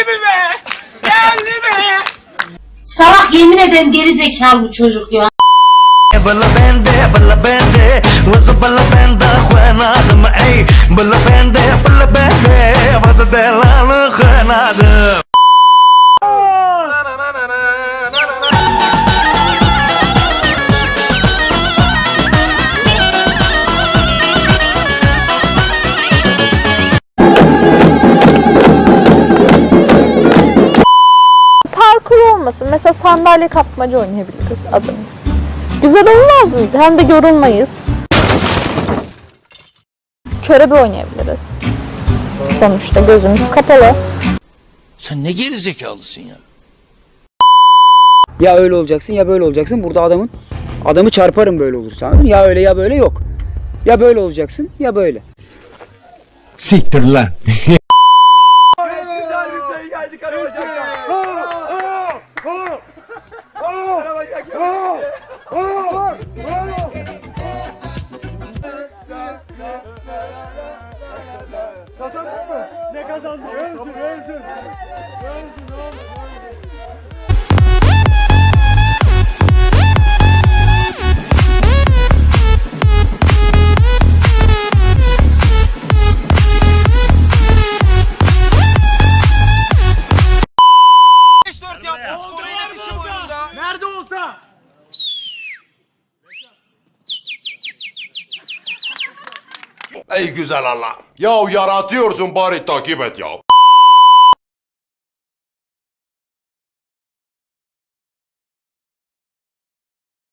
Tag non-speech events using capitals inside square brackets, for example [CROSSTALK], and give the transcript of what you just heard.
mi be? Geldi mi? Salak yemin ederim geri zekalı bu çocuk ya. بلا بندي بلا بندي وز بلا بندا خوينا دمعي بلا بندي بلا بندي وز دلال خوينا دم olmasın. Mesela sandalye kapmaca oynayabiliriz adımız. Güzel olmaz mıydı? Hem de yorulmayız. Körebe oynayabiliriz. Sonuçta gözümüz kapalı. Sen ne geri zekalısın ya? Ya öyle olacaksın ya böyle olacaksın. Burada adamın adamı çarparım böyle olursa. anladın mı? Ya öyle ya böyle yok. Ya böyle olacaksın ya böyle. Siktir lan. [LAUGHS] kazandın mı? Ne kazandın? Öldür, öldür. Öldür, ne olur, öldür. Nerede olsa? Ey güzel Allah. Ya yaratıyorsun bari takip et ya.